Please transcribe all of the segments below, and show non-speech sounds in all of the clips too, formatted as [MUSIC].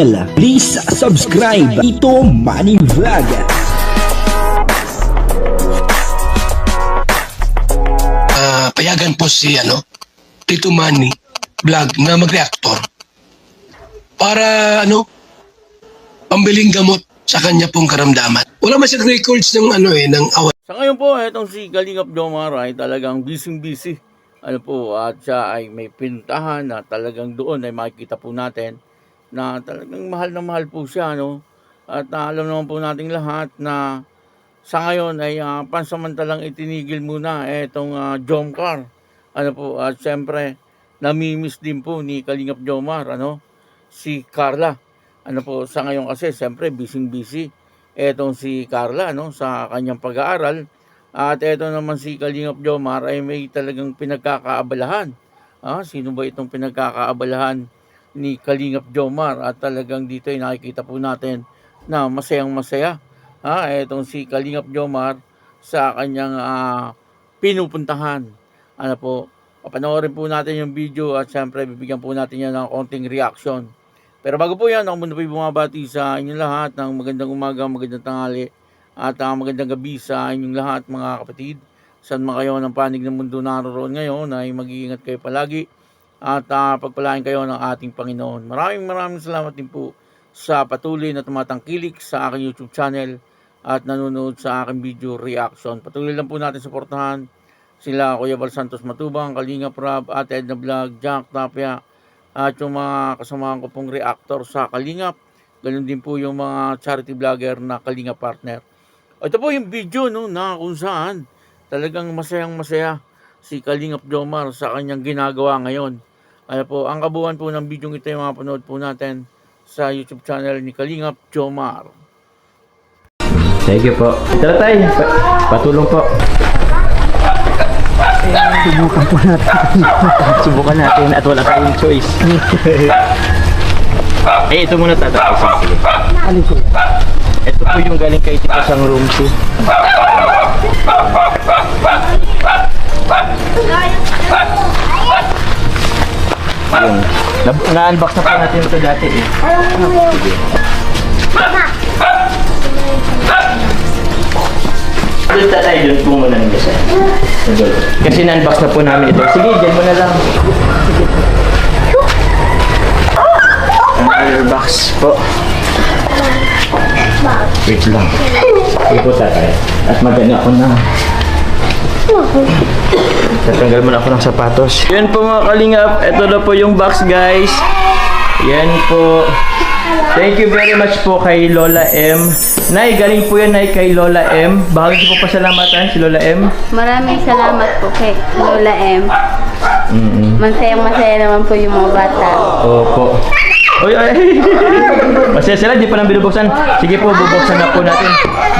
Please subscribe Ito Money Vlog. Ah, payagan po si ano, Tito Manny vlog na mag-reactor para ano pambiling gamot sa kanya pong karamdaman. Wala man siyang records ng ano eh ng awan Sa ngayon po, itong si Kalingap Jomar ay talagang busy-busy. Ano po, at siya ay may pinuntahan na talagang doon ay makikita po natin na talagang mahal na mahal po siya. No? At ah, alam naman po nating lahat na sa ngayon ay ah, pansamantalang itinigil muna itong uh, Jomcar. Ano po, at syempre, namimiss din po ni Kalingap Jomar, ano, si Carla. Ano po, sa ngayon kasi, syempre, busy-busy etong si Carla no sa kanyang pag-aaral at eto naman si Kalingap Jomar ay may talagang pinagkakaabalahan. Ah, sino ba itong pinagkakaabalahan ni Kalingap Jomar at talagang dito ay nakikita po natin na masayang masaya. Ah, etong si Kalingap Jomar sa kanyang ah, pinupuntahan. Ano po, papanoorin po natin yung video at syempre bibigyan po natin yan ng konting reaction. Pero bago po yan, ako muna po bumabati sa inyong lahat ng magandang umaga, magandang tanghali, at uh, magandang gabi sa inyong lahat mga kapatid. Saan man kayo ng panig ng mundo naroon ngayon ay mag-iingat kayo palagi at uh, pagpalain kayo ng ating Panginoon. Maraming maraming salamat din po sa patuloy na tumatangkilik sa aking YouTube channel at nanonood sa aking video reaction. Patuloy lang po natin suportahan sila Kuya Val Santos Matubang, Kalinga Prab, at Edna Vlog, Jack Tapia, at yung mga kasamahan ko pong reactor sa Kalingap. Ganun din po yung mga charity vlogger na Kalingap partner. Ito po yung video no, na kung saan talagang masayang masaya si Kalingap Jomar sa kanyang ginagawa ngayon. Ano po, ang kabuuan po ng video ito yung mapanood po natin sa YouTube channel ni Kalingap Jomar. Thank you po. Tara tayo. Pa- patulong po. Subukan po natin. [LAUGHS] Subukan natin at wala tayong choice. [LAUGHS] eh, ito muna tatapos. Alin ko? Ito po yung galing kay Tito Sang Room 2. Yung, na- na-unbox na po natin ito dati eh. Doon tatay, doon po muna nila siya. Kasi na-unbox na po namin ito. Sige, dyan mo na lang. Ang other box po. Wait lang. Sige po tatay. At maganda ako na. Tatanggal mo na ako ng sapatos. Yan po mga kalingap. Ito na po yung box guys. Yan po. Thank you very much po kay Lola M. Nay, galing po yan Nay kay Lola M. Bahagi po pasalamatan si Lola M. Maraming salamat po kay Lola M. Mm-mm. Masayang masaya naman po yung mga bata. Opo. Oy, ay. [LAUGHS] Masaya sila, di pa nang binubuksan. Sige po, bubuksan na po natin.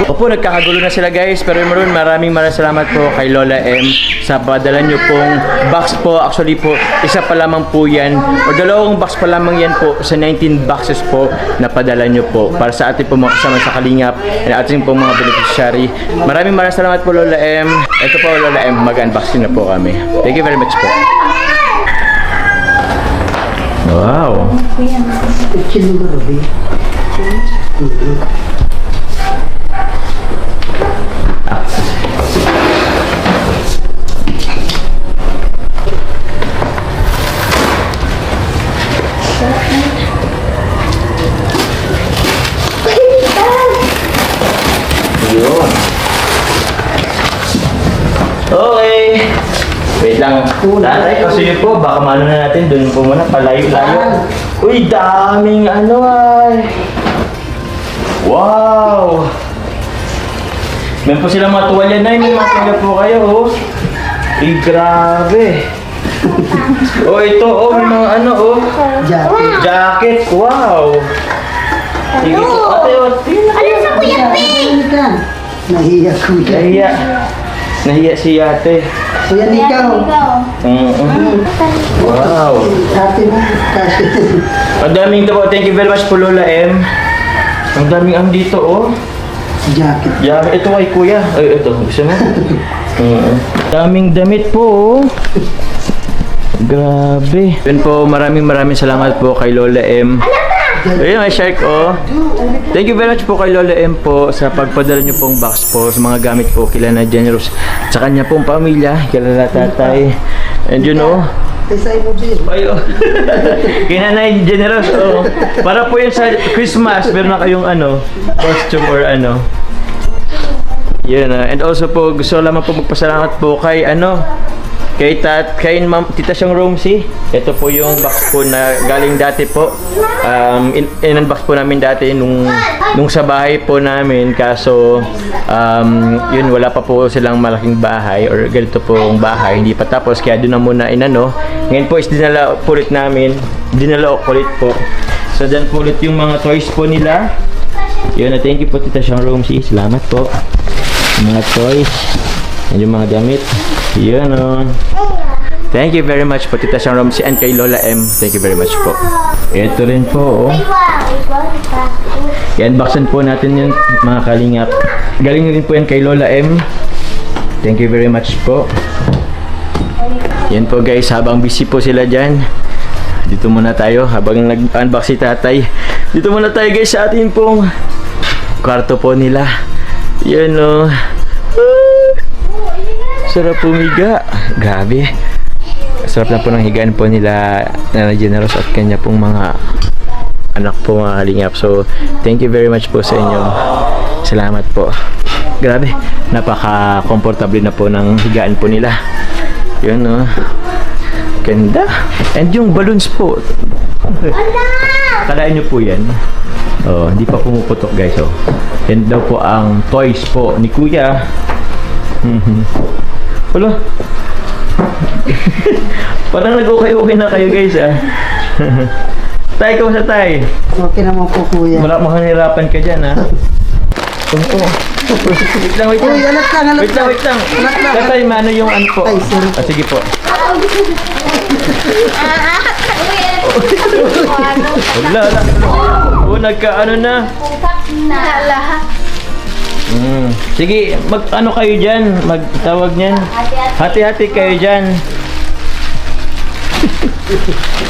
Opo, nagkakagulo na sila guys. Pero maroon, maraming maraming salamat po kay Lola M sa padala nyo pong box po. Actually po, isa pa lamang po yan. O dalawang box pa lamang yan po sa 19 boxes po na padala nyo po. Para sa ating po mga kasama sa Kalingap and ating po mga beneficiary. Maraming maraming salamat po Lola M. Ito po Lola M, mag-unboxing na po kami. Thank you very much po. Wow. Kilo ba, Tatay, kasi yun po, baka mano na natin, doon po muna, palayo-layo. Uy, daming ano ay. Wow! Meron po silang mga tuwalya na, may mga tuwalya po kayo, oh. Eh, grabe. [LAUGHS] oh, ito, oh, may mga ano, oh. Jacket. Jacket, wow. Sige po, ate, oh, tingnan. Ano sa Kuya ka? Nahiya ko. Nahiya. Nahiya si ate. Kuya Ikaw. Mm-mm. Wow. Ate mo, kasi Ang daming ito po. Thank you very much po Lola M. Ang daming ang dito oh. jacket. Yeah, ito kay kuya. Ay, ito. Gusto mo? [LAUGHS] Mm. Daming damit po oh. Grabe. Yun po, maraming maraming salamat po kay Lola M. Ayun, may shark, oh. Thank you very much po kay Lola M po sa pagpadala niyo pong box po sa mga gamit po kila na generous sa kanya pong pamilya, kila tatay. And you know, Kaysa [LAUGHS] mo din. Ayo. Kinanay generous. Oh. Para po yun sa Christmas, meron na kayong ano, costume or ano. Yun. ah. and also po, gusto ko lamang po magpasalamat po kay ano, kay tat, kay ma'am, tita siyang Romsey. Ito po yung box po na galing dati po. Um, in, in-unbox po namin dati nung, nung sa bahay po namin. Kaso, um, yun, wala pa po silang malaking bahay or ganito pong bahay. Hindi pa tapos, kaya doon na muna inano. Ngayon po is dinala ulit namin. Dinala ulit po. So, dyan po ulit yung mga toys po nila. Yun, na thank you po Tita Siyang Romsey. Salamat po. Mga toys. Yan yung mga damit. Yun o. Thank you very much po Tita Siyang Romsey and kay Lola M. Thank you very much po. Ito rin po oh. I-unboxan po natin yun mga kalingap. Galing rin po yan kay Lola M. Thank you very much po. Yan po guys, habang busy po sila dyan. Dito muna tayo habang nag-unbox si tatay. Dito muna tayo guys sa atin pong kwarto po nila. Yan o. Ah, sarap pumiga. Grabe. Sarap na po ng higaan po nila Nana Generous at kanya pong mga anak po mga kalingap. So, thank you very much po sa inyo. Salamat po. Grabe, napaka-comfortable na po ng higaan po nila. Yun, oh. Ganda. And yung balloons po. Kalain nyo po yan. Oh, hindi pa pumuputok guys, oh. Yan daw po ang toys po ni Kuya. Mhm. Wala. [LAUGHS] Parang nag-okay-okay na kayo guys, ah. [LAUGHS] tay, kamusta tay? Okay naman po kuya. Wala makanirapan ka dyan, ha? Oo. Oh, Wait lang, wait lang. Uy, anak lang, anak Wait lang, wait lang. Tatay, mano yung ano po? Ay, sorry. Ah, sige po. [LAUGHS] Wala, wala. Oo, nagka ano na. Mm. Sige, mag ano kayo dyan? Magtawag niyan. Hati-hati kayo dyan. [LAUGHS]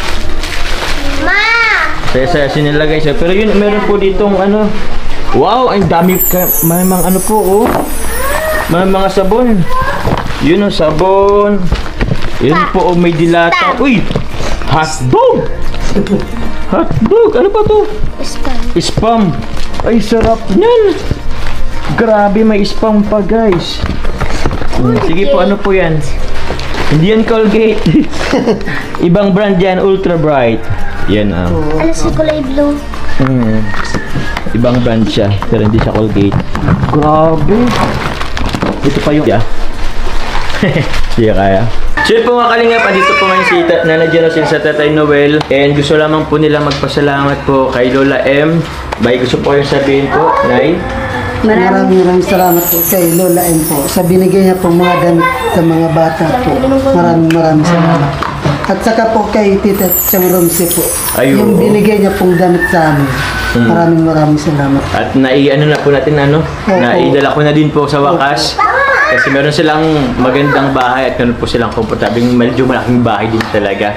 Saya-saya sinilagay siya. Pero yun, meron po ditong ano. Wow, ang dami ka. May mga ano po, oh. May mga sabon. Yun ang sabon. Yun po, oh, may dilata. Uy! Hotdog! Hotdog! Ano ba to? Spam. Spam. Ay, sarap niyan. Grabe, may spam pa, guys. Hmm, Sige po, ano po yan? Hindi yan Colgate. [LAUGHS] Ibang brand yan, Ultra Bright. Yan ah. Alas si kulay blue. Hmm. Ibang brand siya, pero hindi siya Colgate. Grabe. Ito pa yung... Yeah. [LAUGHS] Hindi kaya. So yun po mga kalingap, andito po ngayon si Ta- Nana Jenosin sa Tatay Noel. And gusto lamang po nila magpasalamat po kay Lola M. May gusto po kayong sabihin po, Nay. Maraming Maraming maraming salamat po kay Lola M po sa binigay niya pong mga damit sa mga bata po. Maraming maraming salamat. At saka po kay Tita Chang Romse po. Ayun. Yung binigay niya pong damit sa amin. Maraming maraming salamat. At nai-ano na po natin ano, Opo. naidala ko na din po sa wakas. Kasi meron silang magandang bahay at meron po silang komportable, medyo malaking bahay din talaga.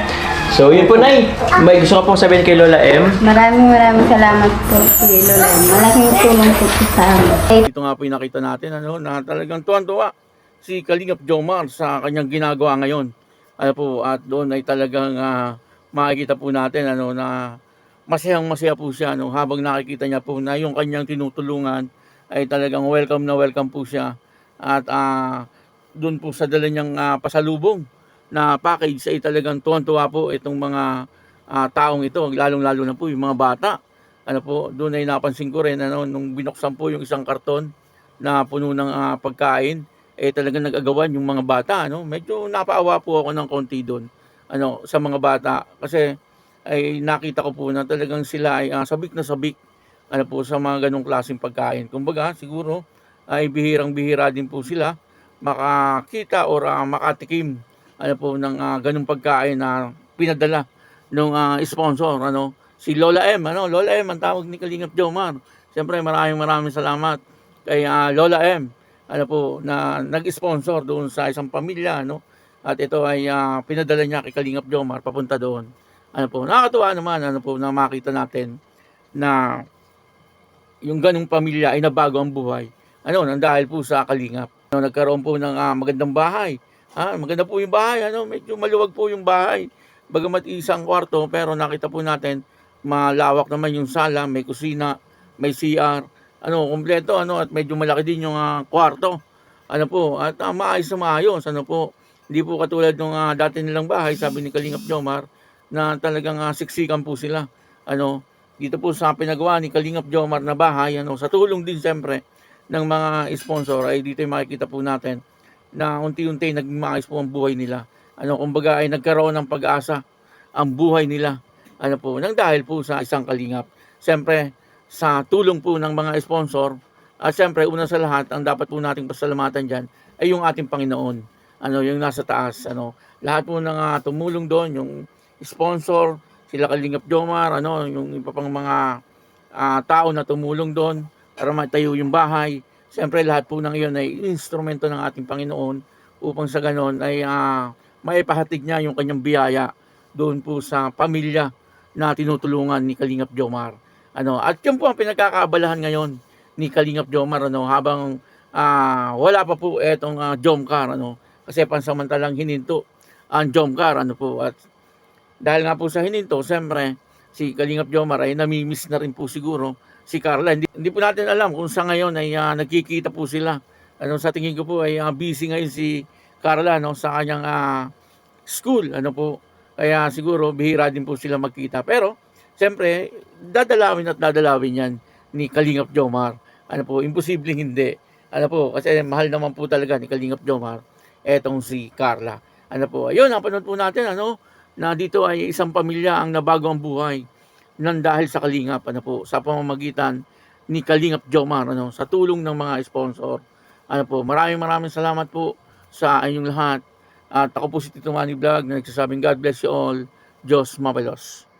So yun po Nay, may gusto ko pong sabihin kay Lola M. maraming maraming salamat po kay Lola. M. Malaking tulong po po sa amin. Ito nga po yung nakita natin ano, na talagang tuwan-tuwa si Kalingap Jomar sa kanyang ginagawa ngayon. Ano po, at doon ay talagang ah, makikita po natin ano, na masayang masaya po siya no, habang nakikita niya po na yung kanyang tinutulungan ay talagang welcome na welcome po siya. At ah, doon po sa dala niyang ah, pasalubong na package ay talagang tuwan-tuwa po itong mga ah, taong ito, lalong-lalo na po yung mga bata ano po, doon ay napansin ko rin ano, nung binuksan po yung isang karton na puno ng ah, pagkain, eh talagang nag-agawan yung mga bata, ano? Medyo napaawa po ako ng konti doon, ano, sa mga bata kasi ay nakita ko po na talagang sila ay ah, sabik na sabik ano po sa mga ganong klaseng pagkain. Kumbaga, siguro ay bihirang-bihira din po sila makakita or ah, makatikim ano po ng ah, ganong pagkain na pinadala ng sponsor ano si Lola M ano Lola M ang tawag ni Kalingap Jomar Siyempre maraming maraming salamat kay ah, Lola M ano po na nag-sponsor doon sa isang pamilya no at ito ay ah, pinadala niya kay Kalingap Jomar papunta doon ano po nakakatuwa naman ano po na makita natin na yung ganong pamilya ay nabago ang buhay. Ano, nang dahil po sa kalingap. Ano, nagkaroon po ng ah, magandang bahay. Ah, maganda po yung bahay, ano, medyo maluwag po yung bahay. Bagamat isang kwarto, pero nakita po natin malawak naman yung sala, may kusina, may CR, ano, kumpleto, ano, at medyo malaki din yung ah, kwarto. Ano po, at uh, maayos na maayos, ano po. Hindi po katulad ng ah, dati nilang bahay, sabi ni Kalingap Jomar, na talagang ah, siksikan po sila. Ano, dito po sa pinagawa ni Kalingap Jomar na bahay, ano, sa tulong din siyempre ng mga sponsor, ay dito ay makikita po natin na unti-unti naging maayos po ang buhay nila. Ano, kumbaga ay nagkaroon ng pag-asa ang buhay nila. Ano po, nang dahil po sa isang kalingap. Siyempre, sa tulong po ng mga sponsor, at siyempre, una sa lahat, ang dapat po nating pasalamatan dyan ay yung ating Panginoon. Ano, yung nasa taas. Ano, lahat po ng ah, tumulong doon, yung sponsor, sila Kalingap Jomar, ano, yung iba pang mga ah, tao na tumulong doon para matayo yung bahay. Siyempre, lahat po ng iyon ay instrumento ng ating Panginoon upang sa ganon ay ah, maipahatid niya yung kanyang biyaya doon po sa pamilya na tinutulungan ni Kalingap Jomar. Ano, at yun po ang pinagkakaabalahan ngayon ni Kalingap Jomar ano, habang ah, wala pa po etong uh, Jomcar ano, kasi pansamantalang hininto ang Jomcar ano po at dahil nga po sa hininto, siyempre si Kalingap Jomar ay namimiss na rin po siguro si Carla. Hindi, hindi po natin alam kung sa ngayon ay ah, nagkikita po sila. Ano sa tingin ko po ay ah, busy ngayon si Carla no sa kanyang ah, school ano po. Kaya siguro bihira din po sila magkita. Pero siyempre dadalawin at dadalawin yan ni Kalingap Jomar. Ano po, imposibleng hindi. Ano po, kasi mahal naman po talaga ni Kalingap Jomar etong si Carla. Ano po, ayun, napanood po natin ano na dito ay isang pamilya ang nabago ang buhay nang dahil sa Kalingap ano po. Sa pamamagitan ni Kalingap Jomar ano sa tulong ng mga sponsor. Ano po maraming maraming salamat po sa inyong lahat. At ako po si Tito Manny Vlog na nagsasabing God bless you all. Diyos mabalos